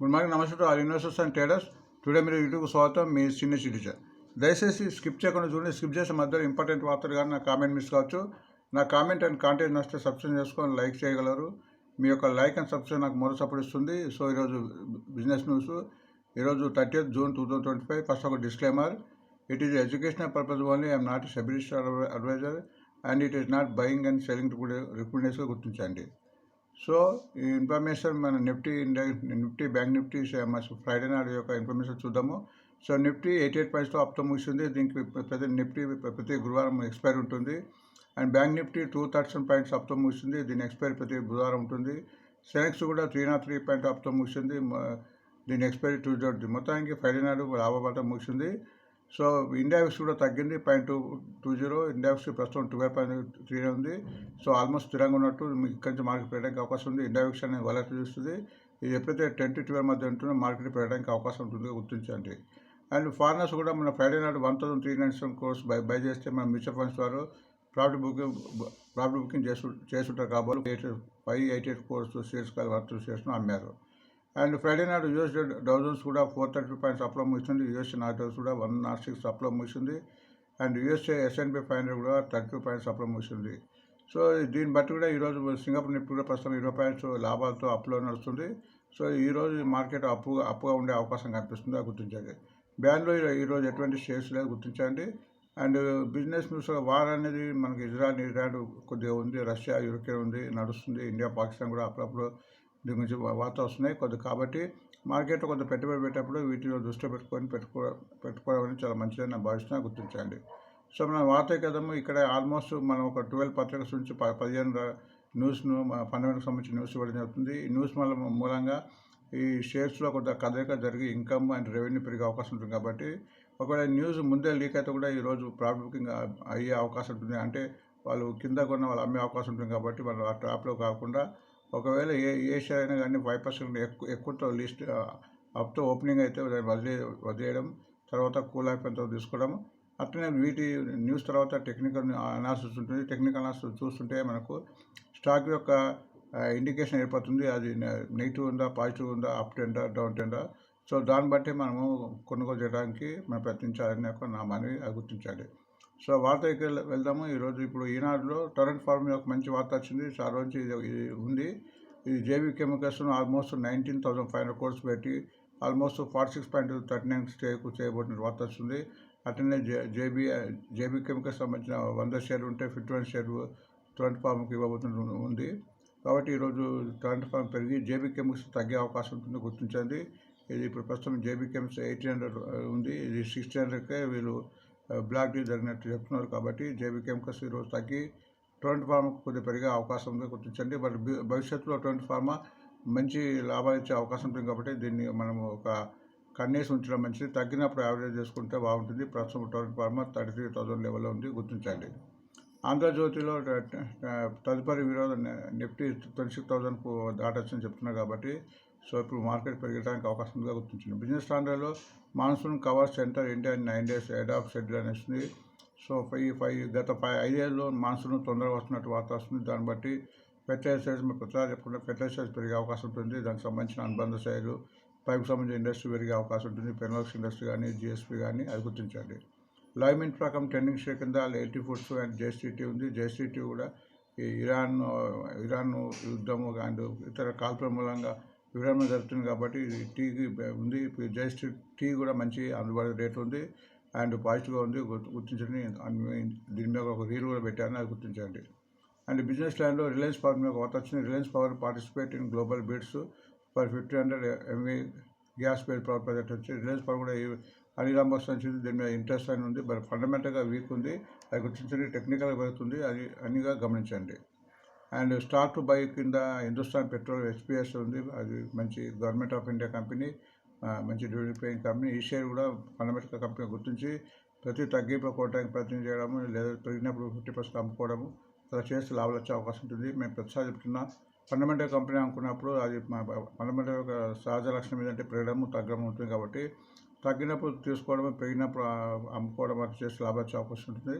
Good morning నమస్తే to all investors and traders. Today మీరు YouTube స్వాగతం మీ సీనియర్ సిటిజన్. దయచేసి స్కిప్ చేయకుండా చూడండి స్కిప్ చేసే మధ్యలో ఇంపార్టెంట్ వార్తలు కానీ నా కామెంట్ మిస్ కావచ్చు. నా కామెంట్ అండ్ కాంటెంట్ నచ్చితే సబ్స్క్రైబ్ చేసుకొని లైక్ చేయగలరు. మీ యొక్క లైక్ అండ్ సబ్స్క్రైబ్ నాకు మొదటి సపోర్ట్ ఇస్తుంది. సో ఈరోజు బిజినెస్ న్యూస్. ఈరోజు thirtieth June two thousand twenty five. First ఒక disclaimer. It is educational purpose only. I'm not SEBI listed adviser. And it is not buying and selling రిక్రూట్నెస్గా గుర్తించండి. So ఈ information మన Nifty index Nifty bank Nifty Friday నాడు యొక్క information చూద్దాము. So Nifty eighty eight పాయింట్స్తో అప్తో ముగిసింది. దీనికి ప్రతి నిఫ్టీ ప్రతి గురువారం ఎక్స్పైర్ ఉంటుంది. And bank Nifty two thirty points అప్తో ముగిసింది. దీని ఎక్స్పైర్ ప్రతి బుధవారం ఉంటుంది. సెనెక్స్ కూడా త్రీ నాట్ త్రీ పాయింట్ అప్తో ముగిసింది. దీని ఎక్స్పైరీ టూ జీరో మొత్తానికి ఫ్రైడే నాడు లాభపడటం ముగిసింది. సో ఇండియా కూడా తగ్గింది point two two zero India ప్రస్తుతం ట్వెల్వ్ పాయింట్ త్రీ ఉంది. సో ఆల్మోస్ట్ స్థిరంగా ఉన్నట్టు మీకు ఇక్కడి నుంచి మార్కెట్ పెరగడానికి అవకాశం ఉంది. ఇండియా అనేది వలెట్ చూస్తుంది. ఇది ఎప్పుడైతే టెన్ టు ట్వెల్వ్ మధ్య ఉంటుందో మార్కెట్ పెరగడానికి అవకాశం ఉంటుంది గుర్తించండి. అండ్ ఫారినర్స్ కూడా మన ఫ్రైడే నాడు one thousand three nine seven crores buy buy చేస్తే మన మ్యూచువల్ ఫండ్స్ వారు ప్రాఫిట్ బుకింగ్ ప్రాఫిట్ బుకింగ్ చేసు చేస్తుంటారు కాబట్టి eight five eight eight crores shares call worth షేర్స్ను అమ్మారు. అండ్ ఫ్రైడే నాడు యూఎస్ డౌజన్స్ కూడా ఫోర్ థర్టీ పాయింట్స్ అప్లో ముగిసింది. యూఎస్ నాటోస్ కూడా వన్ నాట్ సిక్స్ అప్లో ముగిసింది. And USA S and P five hundred కూడా థర్టీ పాయింట్స్ అప్లో ముగిసింది. సో దీన్ని బట్టి కూడా ఈరోజు సింగపూర్ నిఫ్టీ కూడా ప్రస్తుతం ఇరవై పాయింట్స్ లాభాలతో అప్లో నడుస్తుంది. సో ఈరోజు మార్కెట్ అప్పు అప్పుగా ఉండే అవకాశం కనిపిస్తుంది. అది గుర్తించండి. బ్యాన్లో ఈరోజు ఎటువంటి షేర్స్ లేదు గుర్తించండి. అండ్ బిజినెస్ న్యూస్ వార్ అనేది మనకి ఇజ్రాయల్ ఇరాన్ కొద్దిగా ఉంది. రష్యా యూరోపియన్ ఉంది నడుస్తుంది. ఇండియా పాకిస్తాన్ కూడా అప్పుడప్పుడు దీని గురించి వార్త వస్తున్నాయి. కొద్ది కాబట్టి మార్కెట్లో కొంత పెట్టుబడి పెట్టేటప్పుడు వీటిలో దృష్టిలో పెట్టుకొని పెట్టుకో పెట్టుకోవడం అనేది చాలా మంచిదని నా భావిస్తున్నా గుర్తించండి. సో మన వార్త కదము ఇక్కడ ఆల్మోస్ట్ మనం ఒక ట్వెల్వ్ పత్రికస్ నుంచి ప- పదిహేను న్యూస్ను ఫండమెంట్కి సంబంధించిన న్యూస్ ఇవ్వడం జరుగుతుంది. ఈ న్యూస్ వల్ల మూలంగా ఈ షేర్స్లో కొంత కదలిక జరిగి ఇన్కమ్ అండ్ రెవెన్యూ పెరిగే అవకాశం ఉంటుంది కాబట్టి ఒకవేళ న్యూస్ ముందే లీక్ అయితే కూడా ఈరోజు ప్రాఫిట్ బుకింగ్ అయ్యే అవకాశం ఉంటుంది. అంటే వాళ్ళు కింద కొన్న వాళ్ళు అమ్మే అవకాశం ఉంటుంది కాబట్టి వాళ్ళు ఆ ట్రాప్లో కాకుండా ఒకవేళ ఏ ఏ షేర్ అయినా కానీ ఫైవ్ పర్సెంట్ ఎక్కువ ఎక్కువతో లిస్ట్ అప్తో ఓపెనింగ్ అయితే దాన్ని వదిలే వదిలేయడం తర్వాత కూల్ అయిపోయిన తీసుకోవడం అట్లనే వీటి న్యూస్ తర్వాత టెక్నికల్ అనాలిసిస్ ఉంటుంది. టెక్నికల్ అనాలిసిస్ చూస్తుంటే మనకు స్టాక్ యొక్క ఇండికేషన్ ఏర్పడుతుంది. అది నెగిటివ్ ఉందా పాజిటివ్ ఉందా అప్ టెండా డౌన్ టెండా. సో దాన్ని బట్టి మనము కొనుగోలు చేయడానికి మనం ప్రయత్నించాలని ఒక నా మనవి గుర్తించాలి. సో వార్తకి వెళ్దాము. ఈరోజు ఇప్పుడు ఈనాడులో టొరెంట్ ఫార్మ్ యొక్క మంచి వార్త వచ్చింది. సార్ రోజు ఇది ఇది ఉంది. ఇది JB chemicals almost nineteen thousand five hundred crores పెట్టి almost forty six point thirty nine stake చేయబోతున్న వార్త వస్తుంది. అట్లనే జే జేబీ జేబీ కెమికల్స్ సంబంధించిన వంద షేర్లు ఉంటే ఫిఫ్టీ వన్ షేర్ టొరెంట్ ఫార్మ్కి ఇవ్వబోతున్న ఉంది. కాబట్టి ఈరోజు టొరెంట్ ఫార్మ్ పెరిగి జేబీ కెమికల్స్ తగ్గే అవకాశం ఉంటుంది గుర్తించండి. ఇది ఇప్పుడు ప్రస్తుతం జేబీ కెమికల్స్ ఎయిటీన్ హండ్రెడ్ ఉంది. ఇది సిక్స్టీ హండ్రెడ్కే వీళ్ళు బ్లాక్ డీ జరిగినట్టు చెప్తున్నారు కాబట్టి జేబీ కెమికల్స్ ఈరోజు తగ్గి ట్వంటీ ఫార్మా కొద్దిగా పెరిగే అవకాశం ఉంది గుర్తించండి. బట్ భవిష్యత్తులో ట్వంటీ ఫార్మా మంచి లాభాలు ఇచ్చే అవకాశం ఉంటుంది కాబట్టి దీన్ని మనము ఒక కన్నేసి ఉంచడం మంచిది. తగ్గినప్పుడు యావరేజ్ చేసుకుంటే బాగుంటుంది. ప్రస్తుతం twenty pharma thirty three thousand లెవెల్లో ఉంది గుర్తించండి. ఆంధ్రజ్యోతిలో తదుపరి విరోధ నిఫ్టీ ట్వంటీ సిక్స్ థౌజండ్కు దాటొచ్చని చెప్తున్నారు కాబట్టి సో ఇప్పుడు మార్కెట్ పెరగడానికి అవకాశం ఉందిగా గుర్తించింది business స్టాండర్డ్లో monsoon cover centre India nine days head of schedule అని వస్తుంది సో ఫైవ్ ఫైవ్ గత ఫైవ్ ఐదేళ్ళలో మాన్సూన్ తొందరగా వస్తున్నట్టు వార్త వస్తుంది. దాన్ని బట్టి ఫెర్టిలైజర్స్ మీరు ప్రచారం చెప్పుకుంటే ఫెర్టిలైజర్స్ పెరిగే అవకాశం ఉంటుంది. దానికి సంబంధించిన అనుబంధ శైలు పైపు సంబంధించిన ఇండస్ట్రీ పెరిగే అవకాశం ఉంటుంది. పెనోక్స్ ఇండస్ట్రీ కానీ జిఎస్పీ కానీ అది గుర్తించండి. లైమిన్ ప్రకారం ట్రెండింగ్ షేర్ కింద ఎయిటీ ఫుడ్స్ అండ్ జేసీటీ ఉంది. జేసీటీ కూడా ఈ ఇరాన్ ఇరాన్ యుద్ధము అండ్ ఇతర కాల్పుల మూలంగా విరామం జరుగుతుంది కాబట్టి టీకి ఉంది. జస్ట్ టీ కూడా మంచి అందుబాటు రేట్ ఉంది. అండ్ పాజిటివ్గా ఉంది. గుర్తించండి. దీని మీద ఒక రీల్ కూడా పెట్టాను. అది గుర్తించండి. అండ్ బిజినెస్ ప్లాన్లో రిలయన్స్ పవర్ మీద ఒక వచ్చింది Reliance power participate in global bids for fifteen hundred MV gas fired power project వచ్చి రిలయన్స్ పవర్ కూడా ఈ- అనిల్ బస్ వచ్చింది దీని మీద ఇంట్రెస్ట్ అని ఉంది. బట్ ఫండమెంటల్గా వీక్ ఉంది. అది గుర్తించండి. టెక్నికల్గా పెరుగుతుంది అది అన్నిగా గమనించండి. అండ్ స్టార్ట్ టు బై కింద హిందుస్థాన్ పెట్రోల్ హెచ్పిఎస్ ఉంది. అది మంచి గవర్నమెంట్ ఆఫ్ ఇండియా కంపెనీ మంచి డ్యూటీ పేయింగ్ కంపెనీ. ఈ షేర్ కూడా ఫండమెంటల్ కంపెనీ గుర్తించి ప్రతి తగ్గింపు కొట్టడానికి ప్రయత్నం చేయడము లేదా పెరిగినప్పుడు ఫిఫ్టీ పర్సెంట్ అమ్ముకోవడము అలా చేస్తే లాభాలు వచ్చే అవకాశం ఉంటుంది. మేము ప్రతిసారి చెప్తున్నా ఫండమెంటల్ కంపెనీ అనుకున్నప్పుడు అది మా ఫండమెంటల్ ఒక సహజ లక్షణం ఏంటంటే పెరగడము తగ్గడం ఉంటుంది కాబట్టి తగ్గినప్పుడు తీసుకోవడం పెరిగినప్పుడు అమ్ముకోవడం అట్లా చేస్తే లాభాలు వచ్చే అవకాశం ఉంటుంది.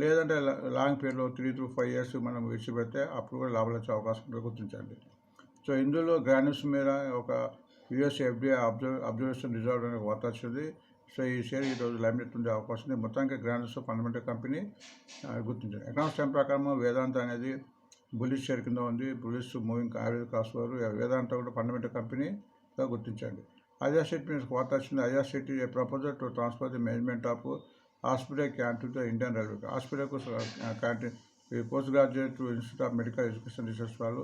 లేదంటే లాంగ్ పీరియడ్లో త్రీ టు ఫైవ్ ఇయర్స్ మనం విడిచిపెడితే అప్పుడు కూడా లాభాలు వచ్చే అవకాశం ఉంటుంది గుర్తించండి. సో ఇందులో గ్రాన్యూస్ మీద ఒక US FDI observe observation reserve అనే వార్త వచ్చింది. సో ఈ షేర్ ఈరోజు లైమ్లెట్ ఉండే అవకాశం ఉంది. మొత్తానికి గ్రాండ్స్ ఫండమెంటల్ కంపెనీ గుర్తించండి. గుర్తించారు ఎకనామిక్స్ టైం ప్రకారం వేదాంత అనేది బులిష్ షేర్ కింద ఉంది. బులిష్ మూవింగ్ యావరేజ్ కాస్ట్ వారు వేదాంత కూడా ఫండమెంటల్ కంపెనీగా గుర్తించండి. అజా సిటీ మీద వార్త వచ్చింది. Adha city proposal to transfer the management of hospital canteen to Indian railway హాస్పిటల్కు క్యాంటీన్ ఈ post graduate institute of medical education research వాళ్ళు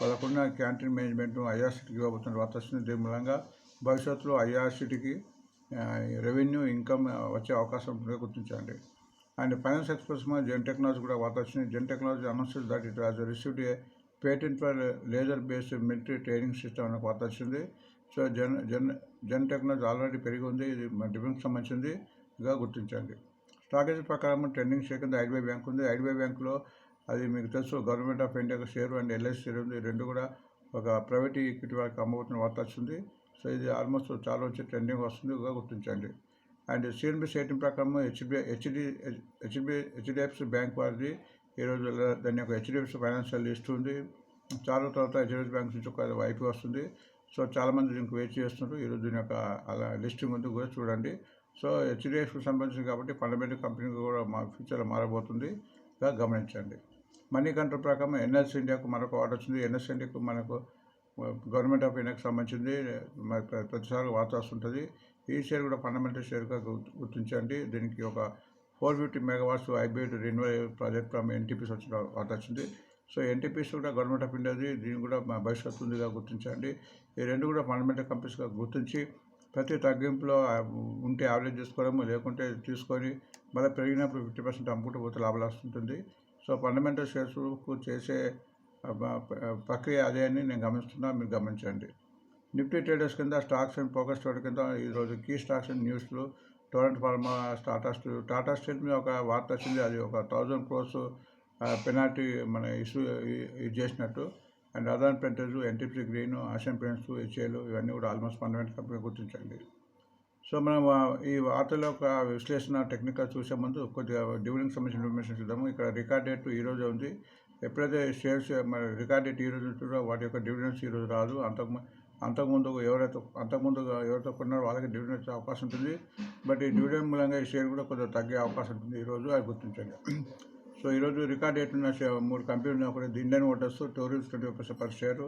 వాళ్ళకున్న క్యాంటీన్ మేనేజ్మెంట్ ఐఆర్సిటీకి ఇవ్వబోతున్న వార్త దీని మూలంగా భవిష్యత్తులో ఐఆర్సిటీకి రెవెన్యూ ఇన్కమ్ వచ్చే అవకాశం ఉంటుందో గుర్తించండి అండ్ ఫైనాన్స్ ఎక్స్ప్రెస్ మీద జెన్ టెక్నాలజీ కూడా వార్త వచ్చింది Zen technology announced that it has received a patent for laser based military training system అనే వార్త వచ్చింది. So Zen Zen Zen technology already పెరిగి ఉంది. ఇది మన డిఫెన్స్ గా గుర్తించండి. స్టాకేజ్ ప్రకారం ట్రెండింగ్ షేర్ కింద ఐడిబై బ్యాంక్ ఉంది. ఐడిబై బ్యాంకులో అది మీకు తెలుసు government of India share and LIC share ఉంది. రెండు కూడా ఒక ప్రైవేట్ ఈక్విటీ వారికి అమ్మబోతున్న వార్త వచ్చింది. సో ఇది ఆల్మోస్ట్ చాలా వచ్చి ట్రెండింగ్ వస్తుంది గుర్తించండి. అండ్ సిఎన్బి రేటింగ్ ప్రకారం HB HD HB HDFC bank వారిది. ఈరోజు దాని యొక్క హెచ్డిఎఫ్సి ఫైనాన్షియల్ లిస్ట్ ఉంది. చాలా తర్వాత హెచ్డిఎఫ్సి బ్యాంక్ నుంచి ఒక వైపు వస్తుంది. సో చాలామంది దీనికి వెయిట్ చేస్తున్నారు. ఈరోజు దీని యొక్క అలా లిస్టింగ్ ఉంది. కూడా చూడండి. సో హెచ్డిఎఫ్కి సంబంధించింది కాబట్టి ఫండమెంటల్ కంపెనీ కూడా మా ఫ్యూచర్లో మారబోతుందిగా గమనించండి. మనీ కంట్రోల్ ప్రకారం ఎన్ఎస్ ఇండియాకు మనకు ఆర్డర్ వచ్చింది. ఎన్ఎస్ ఇండియాకు మనకు గవర్నమెంట్ ఆఫ్ ఇండియాకి సంబంధించింది. ప్రతిసారి వార్త వస్తుంటుంది. ఈ షేర్ కూడా ఫండమెంటల్ షేర్గా గుర్తించండి. దీనికి ఒక four fifty megawatts hybrid renewal project from NTPC వచ్చిన వార్త వచ్చింది. సో ఎన్టీపీస్ కూడా గవర్నమెంట్ ఆఫ్ ఇండియాది దీన్ని కూడా మా భవిష్యత్తు ఉందిగా గుర్తించండి. ఈ రెండు కూడా ఫండమెంటల్ కంపెనీస్గా గుర్తించి ప్రతి తగ్గింపులో ఉంటే యావరేజ్ తీసుకోవడము లేకుంటే తీసుకొని మళ్ళీ పెరిగినప్పుడు ఫిఫ్టీ పర్సెంట్ అమ్ముకుంటూ పోతే లాభాలు వస్తుంటుంది. సో ఫండమెంటల్ షేర్స్కు చేసే ప్రక్రియ అదే అని నేను గమనిస్తున్నా. మీరు గమనించండి. నిఫ్టీ ట్రేడర్స్ కింద స్టాక్స్ అండ్ ఫోకస్ ట్రేడర్ కింద ఈరోజు కీ స్టాక్స్ అండ్ న్యూస్లు Torrent pharma Tata steel Tata steel మీద ఒక వార్త వచ్చింది. అది ఒక థౌజండ్ క్రోర్స్ పెనాల్టీ మన ఇష్యూ ఇది చేసినట్టు. And అదాన్ printers NTP green Asian paints హెచ్ఏలు ఇవన్నీ కూడా ఆల్మోస్ట్ ఫండమెంటల్ కంపెనీ గుర్తించండి. సో మనం ఈ వార్తల యొక్క విశ్లేషణ టెక్నికల్ చూసే ముందు కొద్దిగా డివిడెండ్ సంబంధించిన ఇన్ఫర్మేషన్ చూద్దాము. ఇక్కడ రికార్డ్ డేట్ ఈ రోజు ఉంది. ఎప్పుడైతే షేర్స్ మరి రికార్డ్ డేట్ ఈ రోజు ఉంటుందో వాటి యొక్క డివిడెండ్స్ ఈ రోజు రాదు. అంతకు అంతకుముందు ఎవరైతే అంతకుముందు ఎవరైతే కొన్నారో వాళ్ళకి డివిడెండ్ వచ్చే అవకాశం ఉంటుంది. బట్ ఈ డివిడెండ్ మూలంగా ఈ షేర్ కూడా కొద్దిగా తగ్గే అవకాశం ఉంటుంది ఈరోజు అది గుర్తించండి. సో ఈరోజు రికార్డ్ డేట్ ఉన్న మూడు కంపెనీలు ఉన్నప్పుడు Indian motors two rupees twenty rupees per share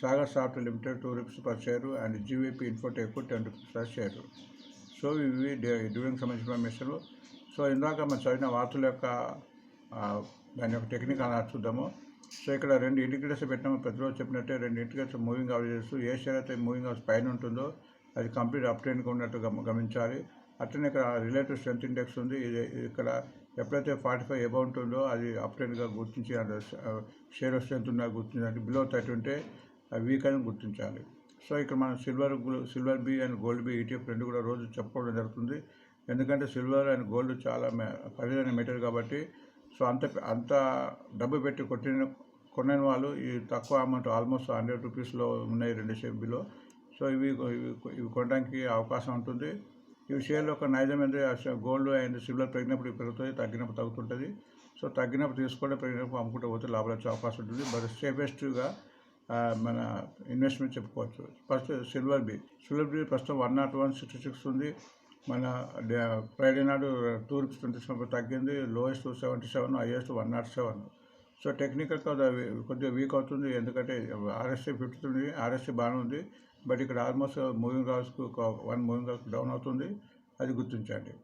Sagar soft limited two rupees per share and GVP infotech ten rupees per share. So ఇవి డ్యూరింగ్ సంబంధించిన ఇన్ఫర్మేషన్ సో ఇందాక మనం చదివిన వార్తల యొక్క దాని యొక్క టెక్నిక్ అలా చూద్దాము. సో ఇక్కడ రెండు ఇండికేటర్స్ పెట్టినాము. ప్రతిరోజు చెప్పినట్టే రెండు indicators moving averages a share అయితే మూవింగ్ అవర్స్ పైన ఉంటుందో అది కంప్లీట్ అప్ ట్రెండ్గా ఉన్నట్టు గమ గమనించాలి. అట్లనే ఇక్కడ రిలేటివ్ స్ట్రెంత్ ఇండెక్స్ ఉంది. ఇది ఇక్కడ ఎప్పుడైతే ఫార్టీ ఫైవ్ ఎబో ఉంటుందో అది అప్ ట్రెండ్గా గుర్తించి అది షేర్ స్ట్రెంత్ ఉన్నా గుర్తించాలి బిలో థర్టీ ఉంటే వీక్ అని గుర్తించాలి. సో ఇక్కడ మనం silver silver B and gold B ETF రెండు కూడా రోజు చెప్పుకోవడం జరుగుతుంది. ఎందుకంటే సిల్వర్ అండ్ గోల్డ్ చాలా మె- ఖరీదైన మెటీరియల్ కాబట్టి సో అంత అంత డబ్బు పెట్టి కొట్టిన కొనని వాళ్ళు ఈ తక్కువ అమౌంట్ ఆల్మోస్ట్ హండ్రెడ్ రూపీస్లో ఉన్నాయి రెండు షేప్ బిలో. సో ఇవి ఇవి కొనడానికి అవకాశం ఉంటుంది. ఈ షేర్లో ఒక నైజం ఏంటంటే గోల్డ్ అండ్ సిల్వర్ పెరిగినప్పుడు పెరుగుతుంది తగ్గినప్పుడు తగ్గుతుంటుంది. సో తగ్గినప్పుడు తీసుకోవడం పెరిగినప్పుడు అమ్ముకుంటూ పోతే లాభాలు వచ్చే అవకాశం ఉంటుంది. బట్ సేఫెస్ట్గా మన ఇన్వెస్ట్మెంట్ చెప్పుకోవచ్చు. First silver B silver B ప్రస్తుతం one nought one sixty six ఉంది. మన ఫ్రైడే నాడు టూ రూపీస్ ట్వంటీ సెవెన్ తగ్గింది. Lowest seventy seven highest one nought seven. So టెక్నికల్గా అది కొద్దిగా వీక్ అవుతుంది. ఎందుకంటే ఆర్ఎస్సీ ఫిఫ్టీ ఉంది ఆర్ఎస్సీ బాగానే ఉంది. బట్ ఇక్కడ ఆల్మోస్ట్ మూవింగ్ హౌస్కు ఒక వన్ మూవింగ్ హౌస్ డౌన్ అవుతుంది అది గుర్తించండి.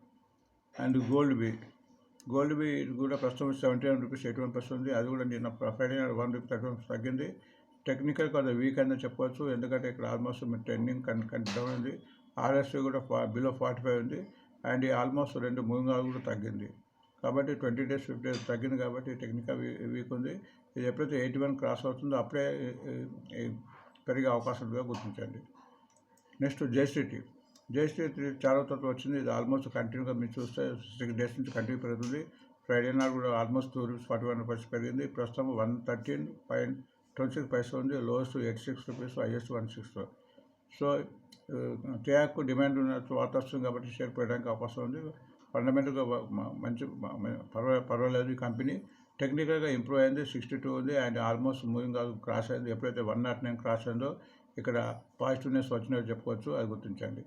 And gold BeES gold BeES కూడా ప్రస్తుతం seventy one rupees eighty one percent ఉంది అది కూడా నిన్న Friday one rupee thirty one తగ్గింది. టెక్నికల్ కొంత వీక్ అని చెప్పవచ్చు ఎందుకంటే ఇక్కడ ఆల్మోస్ట్ ట్రెండింగ్ కన్ డౌన్ ఉంది ఆర్ఎస్సీ కూడా ఫా బిలో ఫార్టీ ఫైవ్ ఉంది అండ్ ఆల్మోస్ట్ రెండు మూవింగ్ హౌస్ కూడా తగ్గింది. కాబట్టి ట్వంటీ డేస్ ఫిఫ్టీ డేస్ తగ్గింది కాబట్టి టెక్నికల్ వీక్ ఉంది. ఇది ఎప్పుడైతే ఎయిటీ వన్ క్రాస్ అవుతుందో అప్పుడే పెరిగే అవకాశం ఉందిగా గుర్తించండి. నెక్స్ట్ జేసీటీ జేసీటీ చాలా తోట వచ్చింది. ఇది ఆల్మోస్ట్ కంటిన్యూగా మీరు చూస్తే సిక్స్ డేస్ నుంచి కంటిన్యూ పెరుగుతుంది. ఫ్రైడే నాడు కూడా almost two rupees forty one rupees పెరిగింది. ప్రస్తుతం one thirteen point twenty six పైసలు ఉంది. Lowest eight six rupees highest one six. So తేయాకు డిమాండ్ ఉన్న వార్త వస్తుంది కాబట్టి షేర్ పెట్టడానికి అవకాశం ఉంది. ఫండమెంటల్గా మంచి పర్వాలేదు పర్వాలేదు ఈ కంపెనీ. టెక్నికల్గా ఇంప్రూవ్ అయింది సిక్స్టీ టూ ఉంది అండ్ ఆల్మోస్ట్ మూవింగ్ క్రాస్ అయింది. ఎప్పుడైతే వన్ నాట్ నైన్ క్రాస్ అయిందో ఇక్కడ పాజిటివ్నెస్ వచ్చినట్టు చెప్పుకోవచ్చు అది గుర్తించండి.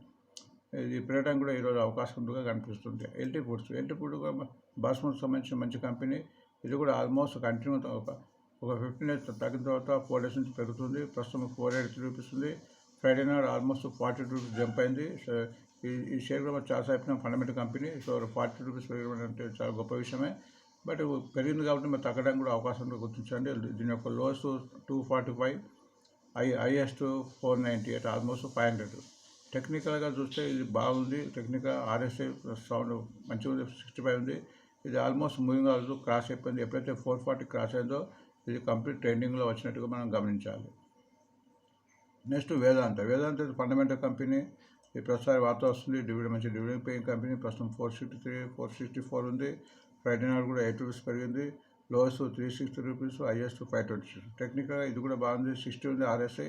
ఇది పెరగడానికి కూడా ఈరోజు అవకాశం ఉందిగా కనిపిస్తుంది ఎల్టీ ఫుడ్స్ ఎల్టీ ఫుడ్ కూడా బాస్మతి సంబంధించిన మంచి కంపెనీ. ఇది కూడా ఆల్మోస్ట్ కంటిన్యూ ఒక ఒక ఫిఫ్టీన్ డేస్ తగ్గిన తర్వాత ఫోర్ డేస్ నుంచి పెరుగుతుంది. ప్రస్తుతం ఫోర్ ఎయిట్ చూపిస్తుంది. ఫ్రైడే నాడు ఆల్మోస్ట్ ఫార్టీ రూపీస్ జంప్ అయింది. సో ఈ ఈ షేర్ కూడా చాలా అయిపోయిన fundamental company. So forty rupees పెరగడం అంటే చాలా గొప్ప విషయమే. బట్ పెరిగింది కాబట్టి మరి తగ్గడానికి కూడా అవకాశం ఉంది గుర్తించండి. దీని యొక్క lows two forty five I highest four ninety eight almost five hundred టెక్నికల్గా చూస్తే ఇది బాగుంది. టెక్నికల్ ఆర్ఎస్ఐ సౌండ్ మంచిగా ఉంది సిక్స్టీ ఫైవ్ ఉంది. ఇది ఆల్మోస్ట్ మూవింగ్ అవ్వదు క్రాస్ అయిపోయింది. ఎప్పుడైతే ఫోర్ ఫార్టీ క్రాస్ అయిందో ఇది కంప్లీట్ ట్రెండింగ్లో వచ్చినట్టుగా మనం గమనించాలి. Next Vedanta. Vedanta fundamental company ఈ ప్రస్తుతానికి వార్త వస్తుంది. డివిడెండ్ మంచి డివిడెండ్ పేయింగ్ కంపెనీ ప్రస్తుతం four sixty three four sixty four ఉంది. ఫ్రైడే నాడు కూడా ఎయిట్ రూపీస్ పెరిగింది. Lowest three sixty rupees highest five twenty six టెక్నికల్గా ఇది కూడా బాగుంది. సిక్స్టీ ఉంది ఆర్ఎస్ఐ.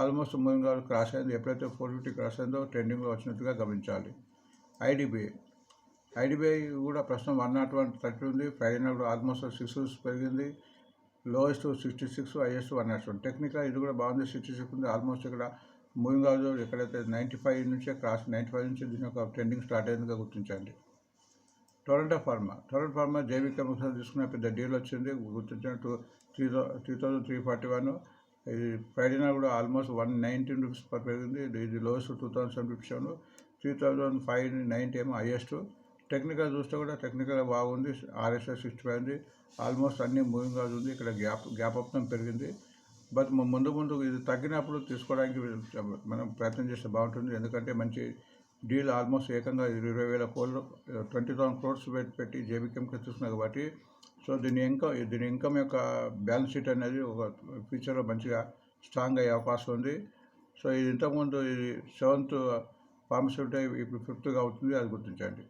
ఆల్మోస్ట్ మూవింగ్ అవ్వదు క్రాస్ అయింది. ఎప్పుడైతే ఫోర్ ఫిఫ్టీ క్రాస్ అయిందో ట్రెండింగ్లో వచ్చినట్టుగా గమనించాలి. ఐడిబిఐ. ఐడిబిఐ కూడా ప్రస్తుతం వన్ నాట్ వన్ థర్టీ ఉంది. ఫ్రైడే నాడు కూడా ఆల్మోస్ట్ సిక్స్ రూపీస్ పెరిగింది. Lowest sixty six highest one not one. Technical ఇది కూడా బాగుంది. సిక్స్టీ సిక్స్ ఉంది. ఆల్మోస్ట్ ఇక్కడ మూవింగ్ అవ్వదు ఎక్కడైతే నైంటీ ఫైవ్ నుంచే క్రాస్ నైంటీ ఫైవ్ నుంచి దీని యొక్క ట్రెండింగ్ స్టార్ట్ అయిందిగా గుర్తించండి. టొరంటో ఫార్మా టొరంటో ఫార్మా జైవిక ముసాలు తీసుకున్న పెద్ద డీల్ వచ్చింది. గుర్తించినట్టు three three thousand three forty one ఇది ఫ్రైడేనా కూడా almost one nineteen rupees per పెరిగింది ఇది- ఇది lowest two thousand seven fifty seven three thousand five ninety ఏమో హైయెస్ట్ టెక్నికల్ చూస్తే కూడా టెక్నికల్ బాగుంది. ఆర్ఎస్ఎస్ సిక్స్టీ ఫైవ్ ఉంది. ఆల్మోస్ట్ అన్ని మూవింగ్ అవుతుంది ఉంది. ఇక్కడ గ్యాప్ గ్యాప్ అప్తం పెరిగింది. బట్ ముందు ముందు ఇది తగ్గినప్పుడు తీసుకోవడానికి మనం ప్రయత్నం చేస్తే బాగుంటుంది. ఎందుకంటే మంచి డీల్ ఆల్మోస్ట్ ఏకంగా ఇరవై వేల కోళ్ళు ట్వంటీ థౌసండ్ క్రోర్స్ పెట్టి పెట్టి జేబీ కెమికల్ కాబట్టి సో దీని ఇన్కమ్ దీని ఇన్కమ్ యొక్క బ్యాలెన్స్ షీట్ అనేది ఒక ఫ్యూచర్లో మంచిగా స్ట్రాంగ్ అయ్యే అవకాశం ఉంది. సో ఇది ఇంతకుముందు ఇది సెవెంత్ ఫార్మస్యూటికల్ ఇప్పుడు ఫిఫ్త్గా అవుతుంది అది గుర్తించండి.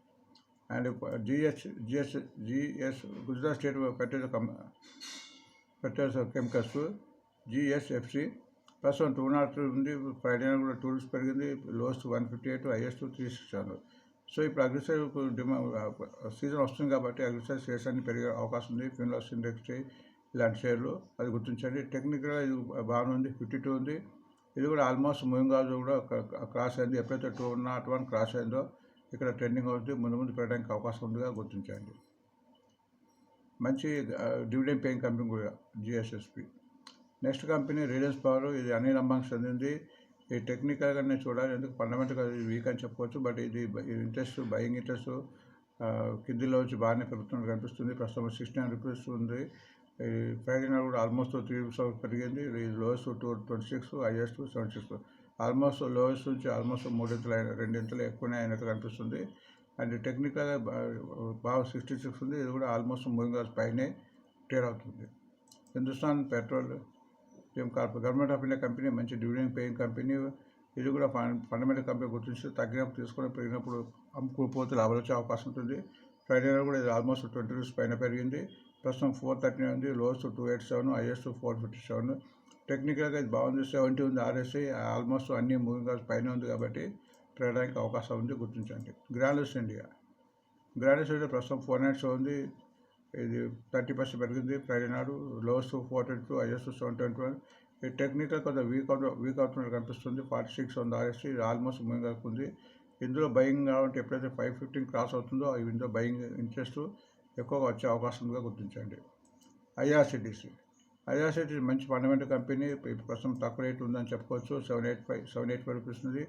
And GS GS GS Gujarat state పెట్టేది ఫెర్టిలైజర్ కెమికల్స్ జిఎస్ఎఫ్సి. ప్రస్తుతం టూ నాట్ ఉంది ఫ్రైడే నాడు కూడా టూరిస్ట్ పెరిగింది. Lowest one fifty eight highest three six one so ఇప్పుడు అగ్రికల్చర్ డిమాండ్ సీజన్ వస్తుంది కాబట్టి అగ్రికల్చర్ షేర్స్ అన్ని పెరిగే అవకాశం ఉంది. ఫిన్లాస్ ఇండెక్స్ ఇలాంటి షేర్లు అది గుర్తించండి. టెక్నికల్గా ఇది బాగానే ఉంది ఫిఫ్టీ టూ ఉంది. ఇది కూడా ఆల్మోస్ట్ మూవింగ్ ఆల్స్ కూడా క్రాస్ అయింది. ఎప్పుడైతే టూ నాట్ వన్ క్రాస్ అయిందో ఇక్కడ ట్రెండింగ్ అవుతుంది ముందు ముందు పెట్టడానికి అవకాశం ఉందిగా గుర్తించండి. మంచి డివిడెండ్ పేయింగ్ కంపెనీ కూడా GSFC next company Reliance power ఇది అనిల్ అంబానికి చెందింది. ఈ టెక్నికల్గానే చూడాలి ఎందుకు ఫండమెంటల్గా ఇది వీక్ అని చెప్పుకోవచ్చు బట్ ఇది ఇంట్రెస్ట్ బయింగ్ ఇంట్రెస్ట్ కిందిలో వచ్చి బాగానే పెరుగుతున్నట్టు కనిపిస్తుంది. ప్రస్తుతం సిక్స్టీ నైన్ రూపీస్ ఉంది. ఈ కూడా ఆల్మోస్ట్ త్రీ రూపీస్ పెరిగింది. ఇది lowest two twenty six highest seventy six. Almost lowest నుంచి ఆల్మోస్ట్ మూడింతలు అయిన రెండింతలు ఎక్కువనే అయినట్టు కనిపిస్తుంది. అండ్ టెక్నికల్గా బాగా సిక్స్టీ సిక్స్ ఉంది. ఇది కూడా ఆల్మోస్ట్ మూవింగ్ పైనే ట్రేడ్ అవుతుంది. హిందుస్థాన్ పెట్రోల్ ఏం corporation government of India company మంచి డివిడెండ్ పేయింగ్ కంపెనీ ఇది కూడా ఫండ్ ఫండమెంటల్ కంపెనీ గుర్తించి తగ్గినప్పుడు తీసుకొని పెరిగినప్పుడు అమ్ముకుపోతే లాభాలు వచ్చే అవకాశం ఉంటుంది. ఫ్రైడే కూడా ఇది ఆల్మోస్ట్ ట్వంటీ రూపీస్ పైన పెరిగింది. ప్రస్తుతం ఫోర్ థర్టీ ఉంది. Lowest two eight seven highest four fifty seven టెక్నికల్గా ఇది బాగుంది. సెవెంటీ ఉంది ఆర్ఎస్ఐ ఆల్మోస్ట్ అన్ని మూవింగ్ పైన ఉంది కాబట్టి పెరగడానికి అవకాశం ఉంది. గుర్తించండి. గ్రాండ్స్ ఇండియా గ్రాండ్స్ ఇండియా ప్రస్తుతం ఫోర్ నైట్స్ ఉంది. ఇది థర్టీ పర్సెంట్ పెరిగింది ఫ్రైడే నాడు. Lowest four two highest seven twenty one ఈ టెక్నికల్ కొంత వీక్ అవుట్ వీక్ అవుతున్నట్టు కనిపిస్తుంది. ఫార్టీ సిక్స్ ఉంది ఆర్ఎస్టీ ఇది ఆల్మోస్ట్ మూవింగ్ అవుతుంది ఇందులో బయింగ్ కాబట్టి ఎప్పుడైతే ఫైవ్ ఫిఫ్టీన్ క్రాస్ అవుతుందో ఇందులో బయింగ్ ఇంట్రెస్ట్ ఎక్కువగా వచ్చే అవకాశం ఉందిగా గుర్తించండి. ఐఆర్సిటీసీ ఐఆర్సిటీసీ మంచి ఫండమెంటల్ కంపెనీ ఇప్పుడు ప్రస్తుతం తక్కువ రేట్ ఉందని చెప్పుకోవచ్చు. Seven eight five seven eight five rupees ఉంది.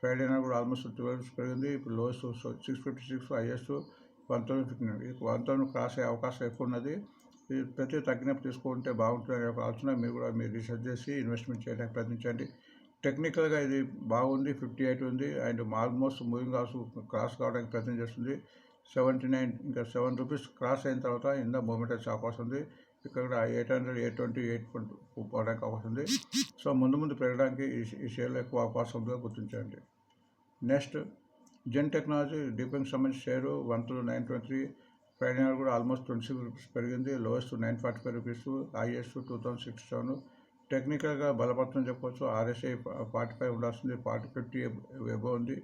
ఫ్రైడే నాడు కూడా ఆల్మోస్ట్ ట్వెల్వ్ రూపీస్ పెరిగింది. ఇప్పుడు lowest six fifty six highest one thousand fifty one cross అయ్యే అవకాశం ఎక్కువ ఉన్నది ఇది ప్రతి తగ్గినప్పుడు తీసుకుంటే బాగుంటుంది అనే ఒక ఆలోచన. మీరు కూడా మీరు రీసెర్చ్ చేసి ఇన్వెస్ట్మెంట్ చేయడానికి ప్రయత్నించండి. టెక్నికల్గా ఇది బాగుంది ఫిఫ్టీ ఎయిట్ ఉంది. అండ్ ఆల్మోస్ట్ మూవింగ్ ఆల్స్ క్రాస్ కావడానికి ప్రయత్నం చేస్తుంది. సెవెంటీ నైన్ ఇంకా సెవెన్ రూపీస్ క్రాస్ అయిన తర్వాత ఇందా మూమెంట్ వచ్చే అవకాశం ఉంది. ఇక్కడ eight hundred eight twenty eight పోవడానికి అవకాశం ఉంది. సో ముందు ముందు పెరగడానికి ఈ- ఈ షేర్లో ఎక్కువ అవకాశం ఉందో గుర్తించండి. నెక్స్ట్ జెన్ టెక్నాలజీ డీపింగ్ సంబంధించి share one two nine twenty three five నాడు కూడా ఆల్మోస్ట్ ట్వంటీ సిక్స్ రూపీస్ పెరిగింది. Lowest nine forty five rupees highest two thousand sixty seven. టెక్నికల్గా బలపడుతుందని చెప్పవచ్చు. ఆర్ఎస్ఐ ఫార్టీ ఫైవ్ ఉండాల్సింది. ఫార్టీ ఫిఫ్టీ ఎబో ఉంది.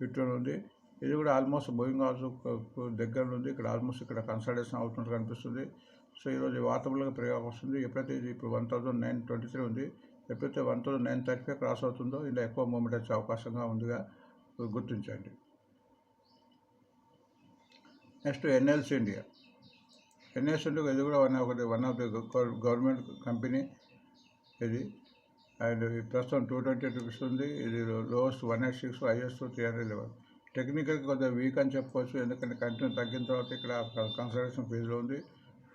Fifty ఉంది. ఇది కూడా ఆల్మోస్ట్ బోయింగ్ హౌస్ దగ్గర ఉంది. ఇక్కడ ఆల్మోస్ట్ ఇక్కడ కన్సల్టేషన్ అవుతున్నట్టు కనిపిస్తుంది. సో ఈరోజు వాతావరణంగా పెరిగే వస్తుంది. ఎప్పుడైతే ఇది ఇప్పుడు one thousand nine twenty three ఉంది ఎప్పుడైతే one thousand nine thirty five cross అవుతుందో ఇలా ఎక్కువ మూమెంట్ వచ్చే అవకాశంగా ఉందిగా గుర్తించండి. Next NLC India. NLC India ఇది కూడా వన్ ఒకటి one of the government company ఇది. అండ్ ప్రస్తుతం టూ ట్వంటీ రూపీస్ ఉంది ఇది lowest one eight six highest three hundred eleven technical కొద్దిగా వీక్ అని చెప్పుకోవచ్చు ఎందుకంటే కంటిన్యూ తగ్గిన తర్వాత ఇక్కడ కన్సల్టేషన్ ఫీజులో ఉంది.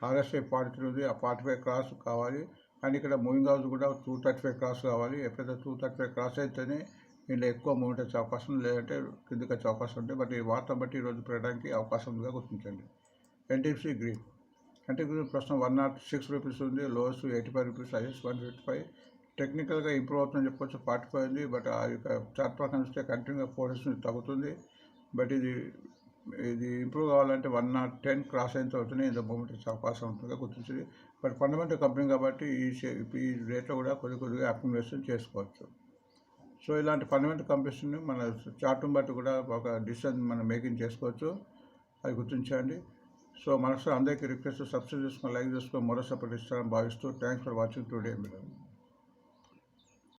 ఆర్ఎస్ఐ ఫార్టీ త్రీ ఉంది. ఆ ఫార్టీ ఫైవ్ క్రాస్ కావాలి. అండ్ ఇక్కడ మూవింగ్ హౌస్ కూడా టూ థర్టీ ఫైవ్ క్రాస్ కావాలి. ఎప్పుడైతే టూ థర్టీ ఫైవ్ క్రాస్ అయితేనే ఇందులో ఎక్కువ మూమెంట్ వచ్చే అవకాశం లేదంటే కిందకి వచ్చే అవకాశం ఉంది బట్ ఈ వార్త బట్టి ఈరోజు పెరగడానికి అవకాశం ఉందిగా గుర్తించండి. ఎన్టీఎఫ్సీ గ్రీన్ ఎన్టీఎఫ్సీ గ్రీన్ ప్రస్తుతం వన్ నాట్ సిక్స్ రూపీస్ ఉంది lowest eighty five rupees highest one fifty five టెక్నికల్గా ఇంప్రూవ్ అవుతుందని చెప్పొచ్చు ఫార్టీ ఫైవ్ ఉంది బట్ ఆ యొక్క చార్ట్ ప్రకారం చూస్తే కంటిన్యూగా ఫోర్ తగ్గుతుంది. బట్ ఇది ఇది ఇంప్రూవ్ కావాలంటే వన్ నాట్ టెన్ క్రాస్ అయిన తర్వాతనే ఇంత మూమెంట్ వచ్చే అవకాశం ఉంటుందిగా గుర్తించింది బట్ ఫండమెంటల్ కంపెనీ కాబట్టి ఈ ఈ రేట్లో కూడా కొద్ది కొద్దిగా అక్యుమిలేషన్ చేసుకోవచ్చు. సో ఇలాంటి ఫండమెంటల్ కంపెనీస్ని మన చార్ట్ని బట్టి కూడా ఒక డిసిషన్ మనం మేకింగ్ చేసుకోవచ్చు. అది గుర్తించండి సో మనసు అందరికీ రిక్వెస్ట్ సబ్స్క్రైబ్ చేసుకొని లైక్ చేసుకొని మరో సపోర్ట్ ఇస్తారని భావిస్తూ థ్యాంక్స్ ఫర్ వాచింగ్ టుడే మీరు